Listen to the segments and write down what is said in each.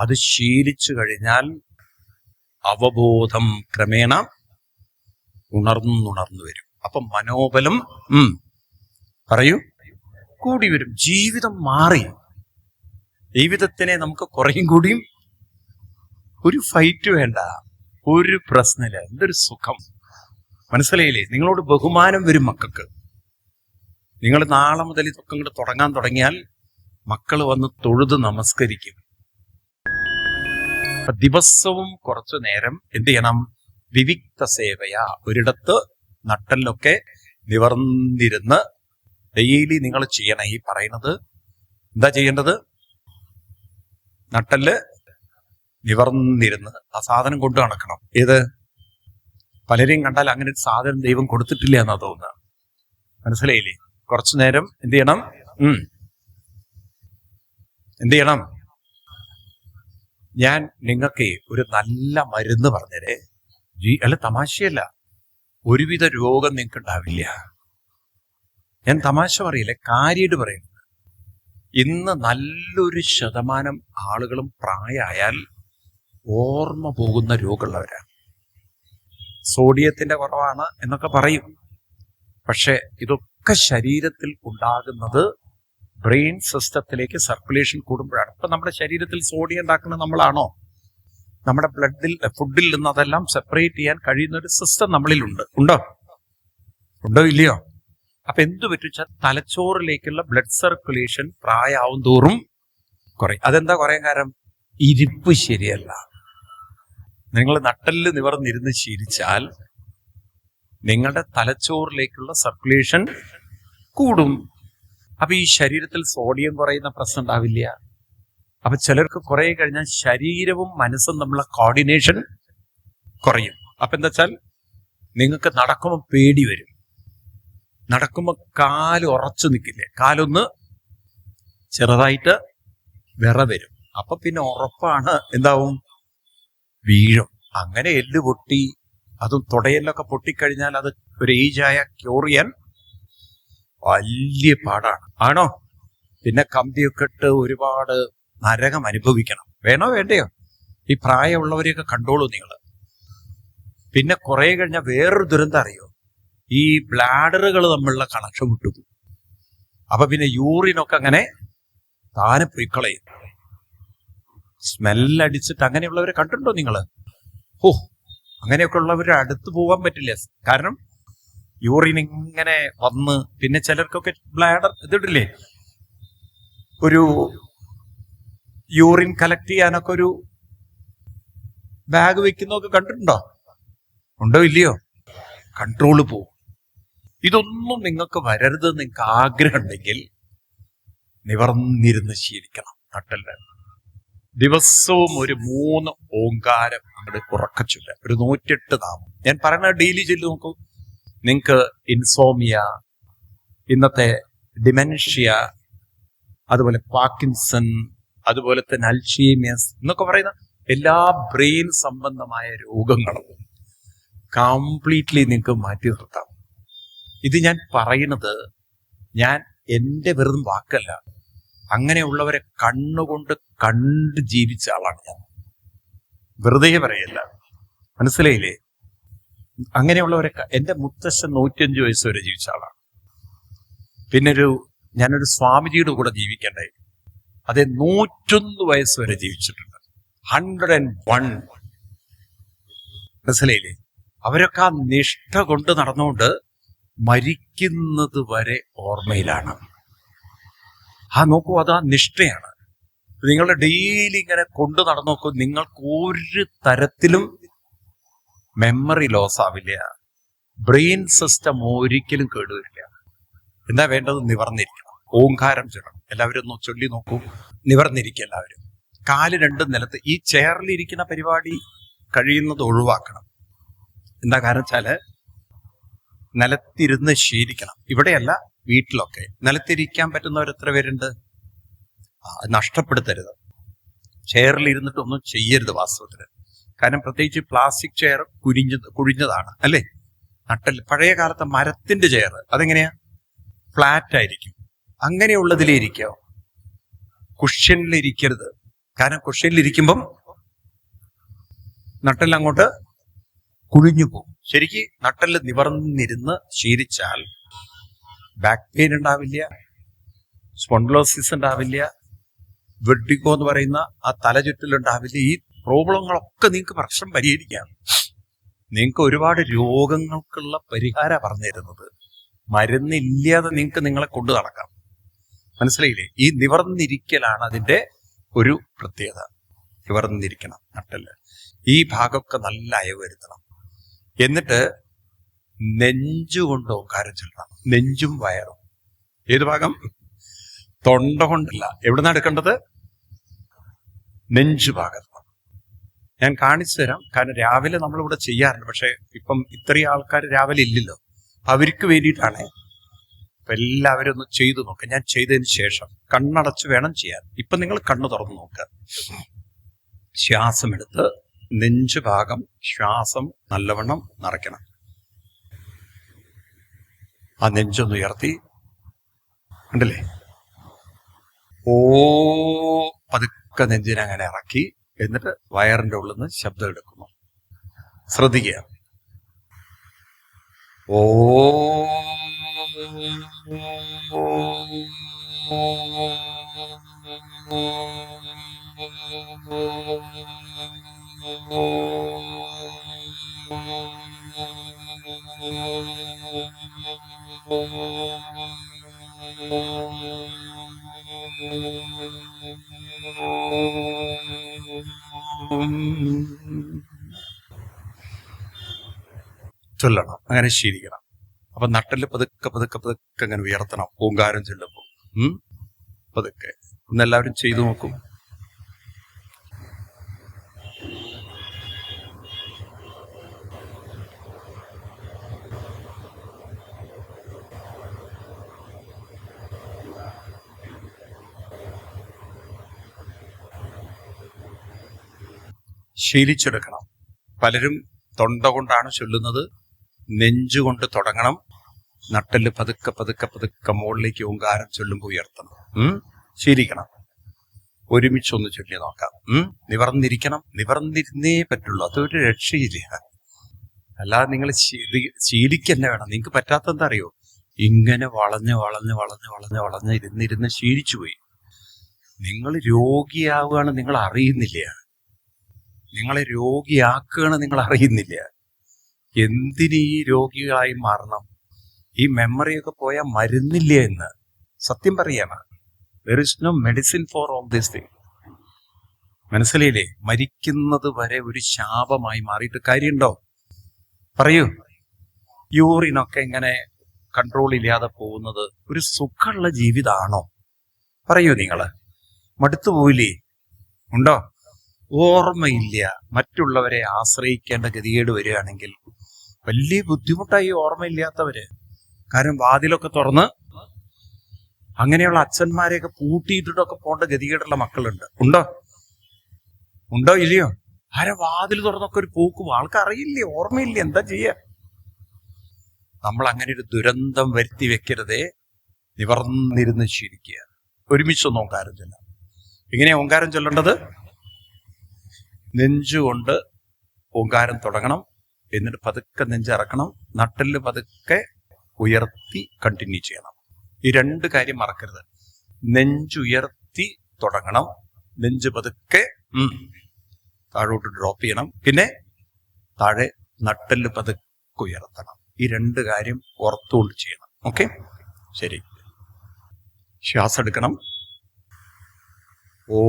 അത് ശീലിച്ചു കഴിഞ്ഞാൽ അവബോധം ക്രമേണ ഉണർന്നുണർന്നു വരും. അപ്പൊ മനോബലം പറയൂ. കൂടി വരും. ജീവിതം മാറി. ജീവിതത്തിനെ നമുക്ക് കുറയും കൂടിയും ഒരു ഫൈറ്റ് വേണ്ട. ഒരു പ്രശ്നമില്ല. എന്തൊരു സുഖം. മനസ്സിലായില്ലേ? നിങ്ങളോട് ബഹുമാനം വരും മക്കൾക്ക്. നിങ്ങൾ നാളെ മുതൽ ഇതൊക്കെ ഇങ്ങോട്ട് തുടങ്ങാൻ തുടങ്ങിയാൽ മക്കൾ വന്ന് തൊഴുത് നമസ്കരിക്കും. അപ്പൊ ദിവസവും കുറച്ചു നേരം എന്ത് ചെയ്യണം വിവിക്ത സേവയ. ഒരിടത്ത് നട്ടലിലൊക്കെ നിവർന്നിരുന്ന് ഡെയിലി നിങ്ങൾ ചെയ്യണം. ഈ പറയുന്നത് എന്താ ചെയ്യേണ്ടത്? നട്ടൽ നിവർന്നിരുന്ന് ആ സാധനം കൊണ്ടു നടക്കണം. ഏത്? പലരെയും കണ്ടാൽ അങ്ങനെ ഒരു സാധനം ദൈവം കൊടുത്തിട്ടില്ല എന്നാ തോന്നുന്നത് മനസ്സിലായില്ലേ? കുറച്ചു നേരം എന്ത് ചെയ്യണം ഉം. എന്ത് ചെയ്യണം ഞാൻ നിങ്ങൾക്ക് ഒരു നല്ല മരുന്ന് പറഞ്ഞതേ ജീ അല്ല തമാശയല്ല. ഒരുവിധ രോഗം നിങ്ങൾക്ക് ഉണ്ടാവില്ല ഞാൻ തമാശ പറയില്ല കാര്യമായിട്ട് പറയുന്നത് ഇന്ന് നല്ലൊരു ശതമാനം ആളുകളും പ്രായമായാൽ ഓർമ്മ പോകുന്ന രോഗമുള്ളവരാണ് സോഡിയത്തിന്റെ കുറവാണ് എന്നൊക്കെ പറയും. പക്ഷെ ഇതൊക്കെ ശരീരത്തിൽ ഉണ്ടാകുന്നത് ബ്രെയിൻ സിസ്റ്റത്തിലേക്ക് സർക്കുലേഷൻ കൂടുമ്പോഴാണ്. ഇപ്പം നമ്മുടെ ശരീരത്തിൽ സോഡിയം ഉണ്ടാക്കുന്നത് നമ്മളാണോ? നമ്മുടെ ബ്ലഡിൽ ഫുഡിൽ നിന്ന് അതെല്ലാം സെപ്പറേറ്റ് ചെയ്യാൻ കഴിയുന്ന ഒരു സിസ്റ്റം നമ്മളിലുണ്ട്. ഉണ്ടോ? ഉണ്ടോ ഇല്ലയോ? അപ്പൊ എന്തു പറ്റിച്ചാൽ തലച്ചോറിലേക്കുള്ള ബ്ലഡ് സർക്കുലേഷൻ പ്രായമാവും തോറും കുറയും. അതെന്താ കുറയാൻ കാരണം? ഇരിപ്പ് ശരിയല്ല. നിങ്ങൾ നട്ടൽ നിവർന്നിരുന്ന് ശീലിച്ചാൽ നിങ്ങളുടെ തലച്ചോറിലേക്കുള്ള സർക്കുലേഷൻ കൂടും. അപ്പൊ ഈ ശരീരത്തിൽ സോഡിയം കുറയുന്ന പ്രശ്നം ഉണ്ടാവില്ല. അപ്പൊ ചിലർക്ക് കുറെ കഴിഞ്ഞാൽ ശരീരവും മനസ്സും തമ്മിലുള്ള കോർഡിനേഷൻ കുറയും. അപ്പൊ എന്താ വെച്ചാൽ നിങ്ങൾക്ക് നടക്കുമ്പോൾ പേടി വരും. നടക്കുമ്പോൾ കാൽ ഉറച്ചു നിൽക്കില്ലേ? കാലൊന്ന് ചെറുതായിട്ട് വിറ വരും. അപ്പൊ പിന്നെ ഉറപ്പാണ് എന്താവും? വീഴും. അങ്ങനെ എല്ല് പൊട്ടി അതും തുടയെല്ലൊക്കെ പൊട്ടിക്കഴിഞ്ഞാൽ അത് ഒരു ഏജായ ക്യൂർ ചെയ്യാൻ വലിയ പാടാണ്. ആണോ? പിന്നെ കമ്പിയൊക്കെ ഇട്ട് ഒരുപാട് നരകം അനുഭവിക്കണം. വേണോ വേണ്ടയോ? ഈ പ്രായമുള്ളവരെയൊക്കെ കണ്ടോളൂ നിങ്ങൾ പിന്നെ കുറെ കഴിഞ്ഞാൽ വേറൊരു ദുരന്തം അറിയോ? ഈ ബ്ലാഡറുകൾ തമ്മിലുള്ള കണക്ഷൻ വിട്ടുപോകും. അപ്പൊ പിന്നെ യൂറിനൊക്കെ അങ്ങനെ താനെ പൊയ്ക്കളയും. സ്മെല്ലടിച്ചിട്ട് അങ്ങനെയുള്ളവരെ കണ്ടിട്ടുണ്ടോ നിങ്ങൾ? ഓ അങ്ങനെയൊക്കെ ഉള്ളവരുടെ അടുത്ത് പോകാൻ പറ്റില്ല. കാരണം യൂറിൻ ഇങ്ങനെ വന്ന് പിന്നെ ചിലർക്കൊക്കെ ബ്ലാഡർ ഇതിട്ടില്ലേ? ഒരു യൂറിൻ കളക്ട് ചെയ്യാനൊക്കെ ഒരു ബാഗ് വെക്കുന്നൊക്കെ കണ്ടിട്ടുണ്ടോ? ഉണ്ടോ ഇല്ലയോ? കൺട്രോൾ പോവും. ഇതൊന്നും നിങ്ങൾക്ക് വരരുത് നിങ്ങൾക്ക് ആഗ്രഹം ഉണ്ടെങ്കിൽ നിവർന്നിരുന്ന് ശീലിക്കണം നട്ടല്ല ദിവസവും ഒരു മൂന്ന് ഓങ്കാരം അങ്ങോട്ട് ഉറക്കച്ചില്ല ഒരു നൂറ്റെട്ട് നാമം. ഞാൻ പറയുന്ന ഡെയിലി ചൊല്ലി നോക്കൂ. നിങ്ങൾക്ക് ഇൻസോമിയ ഇന്നത്തെ ഡിമെൻഷ്യ അതുപോലെ പാർക്കിൻസൺ അതുപോലെ തന്നെ അൽഷീമിയസ് എന്നൊക്കെ പറയുന്ന എല്ലാ ബ്രെയിൻ സംബന്ധമായ രോഗങ്ങളും കംപ്ലീറ്റ്ലി നിങ്ങൾക്ക് മാറ്റി നിർത്താം. ഇത് ഞാൻ പറയുന്നത് ഞാൻ എന്റെ വെറും വാക്കല്ല. അങ്ങനെയുള്ളവരെ കണ്ണുകൊണ്ട് കണ്ട് ജീവിച്ച ആളാണ് ഞാൻ. വെറുതെ പറയല്ല. മനസ്സിലായില്ലേ? അങ്ങനെയുള്ളവരെ ക- എന്റെ മുത്തശ്ശൻ നൂറ്റിയഞ്ച് വയസ്സ് വരെ ജീവിച്ച ആളാണ്. പിന്നെ ഒരു ഞാനൊരു സ്വാമിജിയുടെ കൂടെ ജീവിക്കണ്ടേ? അതേ നൂറ്റൊന്ന് വയസ്സ് വരെ ജീവിച്ചിട്ടുണ്ട്. ഹൺഡ്രഡ് ആൻഡ് വൺ മനസ്സിലായില്ലേ? അവരൊക്കെ ആ നിഷ്ഠ കൊണ്ട് നടന്നുകൊണ്ട് മരിക്കുന്നത് വരെ ഓർമ്മയിലാണ്. ആ നോക്കൂ അത് ആ നിഷ്ഠയാണ്. നിങ്ങളുടെ ഡെയിലി ഇങ്ങനെ കൊണ്ടു നടന്നു നോക്കൂ നിങ്ങൾക്ക് ഒരു തരത്തിലും മെമ്മറി ലോസ് ആവില്ല. ബ്രെയിൻ സിസ്റ്റം ഒരിക്കലും കേടുവരില്ല. എന്താ വേണ്ടത് നിവർന്നിരിക്കണം. ഓങ്കാരം ചൊല്ലണം. എല്ലാവരും ഒന്ന് ചൊല്ലി നോക്കൂ. നിവർന്നിരിക്കുക എല്ലാവരും. കാൽ രണ്ടും നിലത്ത്. ഈ ചെയറിൽ ഇരിക്കുന്ന പരിപാടി കഴിയുന്നത് ഒഴിവാക്കണം. എന്താ കാരണം വെച്ചാൽ നിലത്തിരുന്ന് ശീലിക്കണം. ഇവിടെയല്ല വീട്ടിലൊക്കെ. നിലത്തിരിക്കാൻ പറ്റുന്നവർ എത്ര പേരുണ്ട്? നഷ്ടപ്പെടുത്തരുത്. ചെയറിൽ ഇരുന്നിട്ടൊന്നും ചെയ്യരുത് വാസ്തവത്തിൽ കാരണം പ്രത്യേകിച്ച് പ്ലാസ്റ്റിക് ചെയർ കുരിഞ്ഞ കുഴിഞ്ഞതാണ് അല്ലേ? നട്ടൽ പഴയ കാലത്തെ മരത്തിന്റെ ചെയർ അതെങ്ങനെയാ? ഫ്ലാറ്റ് ആയിരിക്കും. അങ്ങനെയുള്ളതിലേ ഇരിക്കാവോ കുഷ്യനിൽ ഇരിക്കരുത്. കാരണം കുഷ്യനിൽ ഇരിക്കുമ്പം നട്ടൽ അങ്ങോട്ട് കുഴിഞ്ഞു പോകും. ശരിക്ക് നട്ടൽ നിവർന്നിരുന്ന് ശീലിച്ചാൽ ബാക്ക് പെയിൻ ഉണ്ടാവില്ല സ്പോണ്ടിലോസിസ് ഉണ്ടാവില്ല വെട്ടിക്കോ എന്ന് പറയുന്ന ആ തലചുറ്റലുണ്ടാവില്ല ഈ പ്രോബ്ലങ്ങളൊക്കെ നിങ്ങൾക്ക് പ്രശ്നം പരിഹരിക്കാം. നിങ്ങൾക്ക് ഒരുപാട് രോഗങ്ങൾക്കുള്ള പരിഹാര പറഞ്ഞു തരുന്നത്. മരുന്നില്ലാതെ നിങ്ങൾക്ക് നിങ്ങളെ കൊണ്ടു നടക്കാം. മനസ്സിലായില്ലേ? ഈ നിവർന്നിരിക്കലാണ് അതിന്റെ ഒരു പ്രത്യേകത. നിവർന്നിരിക്കണം നട്ടൽ ഈ ഭാഗമൊക്കെ നല്ല അയവ് വരുത്തണം. എന്നിട്ട് നെഞ്ചുകൊണ്ട് ഓങ്കാരം ചൊല്ലണം. നെഞ്ചും വയറും. ഏത് ഭാഗം? തൊണ്ട കൊണ്ടല്ല. എവിടുന്ന എടുക്കേണ്ടത്? നെഞ്ചു ഭാഗത്ത്. ഞാൻ കാണിച്ചു തരാം. കാരണം രാവിലെ നമ്മളിവിടെ ചെയ്യാറുണ്ട്. പക്ഷെ ഇപ്പം ഇത്രയും ആൾക്കാർ രാവിലെ ഇല്ലല്ലോ. അവർക്ക് വേണ്ടിയിട്ടാണ് അപ്പം എല്ലാവരും ഒന്ന് ചെയ്തു നോക്കുക ഞാൻ ചെയ്തതിന് ശേഷം കണ്ണടച്ച് വേണം ചെയ്യാൻ. ഇപ്പം നിങ്ങൾ കണ്ണ് തുറന്ന് നോക്കുക ശ്വാസമെടുത്ത് നെഞ്ചു ഭാഗം ശ്വാസം നല്ലവണ്ണം നിറയ്ക്കണം. ആ നെഞ്ചൊന്ന് ഉയർത്തി. ഉണ്ടല്ലേ ഓ പതുക്കെ നെഞ്ചിനെ അങ്ങനെ ഇറക്കി. എന്നിട്ട് വയറിന്റെ ഉള്ളിൽ നിന്ന് ശബ്ദം എടുക്കുന്നു. ശ്രദ്ധിക്കുക. ഓ ചൊല്ലണം. അങ്ങനെ ശീലിക്കണം. അപ്പൊ നട്ടൽ പതുക്കെ പതുക്കെ പതുക്കെ അങ്ങനെ ഉയർത്തണം. ഓങ്കാരം ചൊല്ലുമ്പോ. പതുക്കെ. ഇന്നെല്ലാവരും ചെയ്തു നോക്കും. ശീലിച്ചെടുക്കണം. പലരും തൊണ്ട കൊണ്ടാണ് ചൊല്ലുന്നത്. നെഞ്ചുകൊണ്ട് തുടങ്ങണം. നട്ടൽ പതുക്കെ പതുക്കെ പതുക്കെ മുകളിലേക്ക് ഓങ്കാരം ചൊല്ലുമ്പോൾ ഉയർത്തണം. ശീലിക്കണം. ഒരുമിച്ചൊന്ന് ചൊല്ലി നോക്കാം. നിവർന്നിരിക്കണം. നിവർന്നിരുന്നേ പറ്റുള്ളൂ. അതൊരു രക്ഷയില്ല. അല്ലാതെ നിങ്ങൾ ശീലിക്കന്നെ വേണം. നിങ്ങൾക്ക് പറ്റാത്ത എന്താ അറിയോ? ഇങ്ങനെ വളഞ്ഞ് വളഞ്ഞ് വളഞ്ഞ് വളഞ്ഞ് വളഞ്ഞ് ഇരുന്നിരുന്ന് ശീലിച്ചു പോയി. നിങ്ങൾ രോഗിയാവുകയാണ് നിങ്ങൾ അറിയുന്നില്ല. നിങ്ങളെ രോഗിയാക്കുകയാണ് നിങ്ങൾ അറിയുന്നില്ല. എന്തിന് ഈ രോഗികളായി മാറണം? ഈ മെമ്മറിയൊക്കെ പോയാൽ മരുന്നില്ല എന്ന്. സത്യം പറയാണ്. There is no medicine for all this thing മനസ്സിലായില്ലേ? മരിക്കുന്നത് വരെ ഒരു ശാപമായി മാറിയിട്ട് കാര്യമുണ്ടോ പറയൂ. യൂറിനൊക്കെ ഇങ്ങനെ കൺട്രോൾ ഇല്ലാതെ പോകുന്നത് ഒരു സുഖമുള്ള ജീവിതമാണോ പറയൂ നിങ്ങൾ മടുത്തു പോയില്ലേ? ഉണ്ടോ? ഓർമ്മയില്ല. മറ്റുള്ളവരെ ആശ്രയിക്കേണ്ട ഗതികേട് വരികയാണെങ്കിൽ വലിയ ബുദ്ധിമുട്ടായി ഓർമ്മയില്ലാത്തവര്. കാരണം വാതിലൊക്കെ തുറന്ന് അങ്ങനെയുള്ള അച്ഛന്മാരെയൊക്കെ പൂട്ടിയിട്ടിട്ടൊക്കെ പോകേണ്ട ഗതികേടുള്ള മക്കളുണ്ട്. ഉണ്ടോ? ഉണ്ടോ ഇല്ലയോ? ആരെ വാതിൽ തുറന്നൊക്കെ ഒരു പൂക്കും ആൾക്കറിയില്ലേ ഓർമ്മയില്ല എന്താ ചെയ്യ? നമ്മൾ അങ്ങനെ ഒരു ദുരന്തം വരുത്തി വെക്കരുതേ. നിവർന്നിരുന്ന് ശീലിക്കുക. ഒരുമിച്ച് ഒന്ന് ഓങ്കാരം ചൊല്ലാം. ഇങ്ങനെ ഓങ്കാരം ചൊല്ലേണ്ടത്? നെഞ്ചുകൊണ്ട് ഓങ്കാരം തുടങ്ങണം. എന്നിട്ട് പതുക്കെ നെഞ്ചിറക്കണം. നട്ടൽ പതുക്കെ ഉയർത്തി കണ്ടിന്യൂ ചെയ്യണം. ഈ രണ്ട് കാര്യം മറക്കരുത്. നെഞ്ചുയർത്തി തുടങ്ങണം. നെഞ്ച് പതുക്കെ താഴോട്ട് ഡ്രോപ്പ് ചെയ്യണം. പിന്നെ താഴെ നട്ടൽ പതുക്കെ ഉയർത്തണം. ഈ രണ്ട് കാര്യം ഓർത്തുകൊണ്ട് ചെയ്യണം. ഓക്കെ ശരി. ശ്വാസം എടുക്കണം. ഓ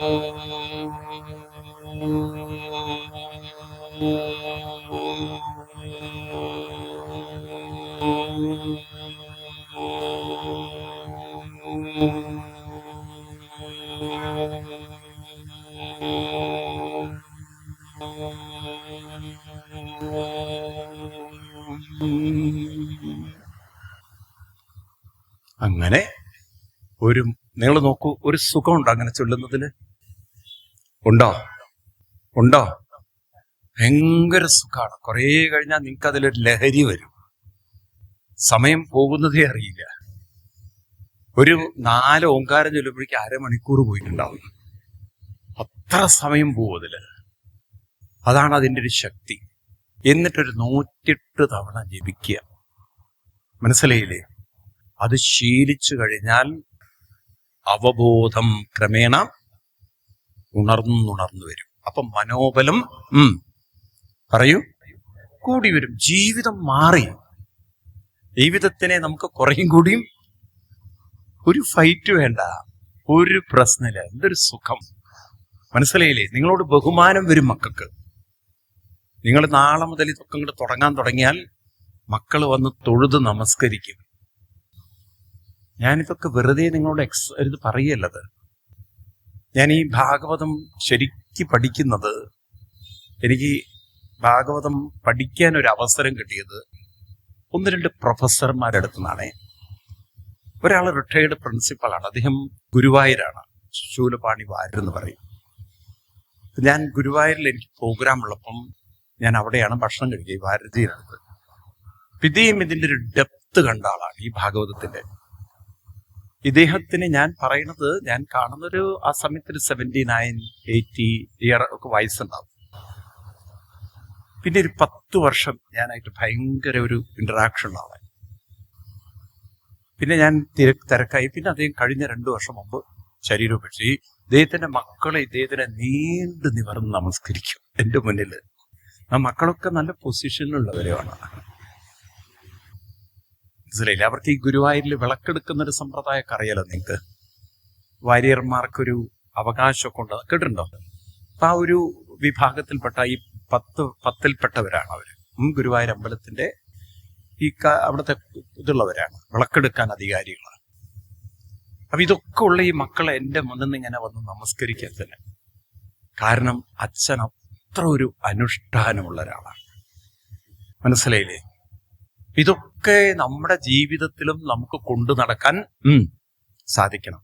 അങ്ങനെ ഒരു നിങ്ങൾ നോക്കൂ ഒരു സുഖമുണ്ട് അങ്ങനെ ചൊല്ലുന്നതിൽ. ഉണ്ടോ? ഉണ്ടോ? ഭയങ്കര സുഖമാണ് കുറേ കഴിഞ്ഞാൽ നിങ്ങൾക്ക് അതിലൊരു ലഹരി വരും. സമയം പോകുന്നതേ അറിയില്ല. ഒരു നാല് ഓങ്കാരം ചൊല്ലുമ്പോഴേക്ക് അരമണിക്കൂർ പോയിട്ടുണ്ടാവും. അത്ര സമയം അതിൽ. അതാണ് അതിന്റെ ഒരു ശക്തി. എന്നിട്ടൊരു നൂറ്റെട്ട് തവണ ജപിക്കുക. മനസ്സിലായില്ലേ? അത് ശീലിച്ചു കഴിഞ്ഞാൽ അവബോധം ക്രമേണ ഉണർന്നുണർന്നു വരും അപ്പൊ മനോബലം ഉം പറയൂ. കൂടി വരും ജീവിതം മാറി. ജീവിതത്തിനെ നമുക്ക് കുറയും കൂടിയും ഒരു ഫൈറ്റ് വേണ്ട. ഒരു പ്രശ്നമില്ല. എന്തൊരു സുഖം. മനസ്സിലായില്ലേ? നിങ്ങളോട് ബഹുമാനം വരും മക്കൾക്ക്. നിങ്ങൾ നാളെ മുതൽ ഇതൊക്കെ ഇങ്ങോട്ട് തുടങ്ങാൻ തുടങ്ങിയാൽ മക്കൾ വന്ന് തൊഴുത് നമസ്കരിക്കും. ഞാനിതൊക്കെ വെറുതെ നിങ്ങളോട് എക്സ് ഇത് പറയല്ലത്. ഞാൻ ഈ ഭാഗവതം ശരിക്ക് പഠിക്കുന്നത് എനിക്ക് ഭാഗവതം പഠിക്കാൻ ഒരു അവസരം കിട്ടിയത് ഒന്ന് രണ്ട് പ്രൊഫസർമാരുടെ അടുത്ത് നിന്നാണ് ഒരാൾ റിട്ടയർഡ് പ്രിൻസിപ്പളാണ്. അദ്ദേഹം ഗുരുവായൂരാണ്. ശൂലപാണി വാര്യരെന്ന് പറയും. ഞാൻ ഗുരുവായൂരിൽ എനിക്ക് പ്രോഗ്രാം ഉള്ളപ്പം ഞാൻ അവിടെയാണ് ഭക്ഷണം കഴിക്കുക ഈ ഭാരതീയുടെ ഇദ്ദേഹം ഇതിന്റെ ഒരു ഡെപ്ത് കണ്ട ആളാണ് ഈ ഭാഗവതത്തിന്റെ ഇദ്ദേഹത്തിന് ഞാൻ പറയുന്നത് ഞാൻ കാണുന്നൊരു ആ സമയത്ത് ഒരു സെവന്റി നയൻ എയ്റ്റി ഇയർ ഒക്കെ വയസ്സുണ്ടാവും. പിന്നെ ഒരു പത്ത് വർഷം ഞാനായിട്ട് ഭയങ്കര ഒരു ഇൻട്രാക്ഷൻ ഉള്ള പിന്നെ ഞാൻ തിര- തിരക്കായി. പിന്നെ അദ്ദേഹം കഴിഞ്ഞ രണ്ടു വർഷം മുമ്പ് ശരീരം പക്ഷേ ഈ ഇദ്ദേഹത്തിന്റെ മക്കളെ ഇദ്ദേഹത്തിനെ നീണ്ടു നിവർന്ന് നമസ്കരിക്കും. എന്റെ മുന്നിൽ ആ മക്കളൊക്കെ നല്ല പൊസിഷനിലുള്ളവരുമാണ് മനസ്സിലായില്ലേ അവർക്ക് ഈ ഗുരുവായൂരിൽ വിളക്കെടുക്കുന്ന ഒരു സമ്പ്രദായമൊക്കെ അറിയാലോ നിങ്ങൾക്ക്? വാര്യർമാർക്കൊരു അവകാശമൊക്കെ ഉണ്ട്. കേട്ടിട്ടുണ്ടോ? അപ്പം ആ ഒരു വിഭാഗത്തിൽപ്പെട്ട ഈ പത്ത് പത്തിൽപ്പെട്ടവരാണ് അവർ ഗുരുവായൂർ അമ്പലത്തിന്റെ ഈ അവിടുത്തെ ഇതുള്ളവരാണ് വിളക്കെടുക്കാൻ അധികാരികളാണ്. അപ്പം ഇതൊക്കെ ഉള്ള ഈ മക്കളെ എന്റെ മുന്നിൽ നിന്ന് ഇങ്ങനെ വന്ന് നമസ്കരിക്കാൻ തന്നെ. കാരണം അച്ഛൻ അത്ര ഒരു അനുഷ്ഠാനമുള്ള ഒരാളാണ് മനസ്സിലായില്ലേ? ഇതൊക്കെ നമ്മുടെ ജീവിതത്തിലും നമുക്ക് കൊണ്ടു നടക്കാൻ സാധിക്കണം.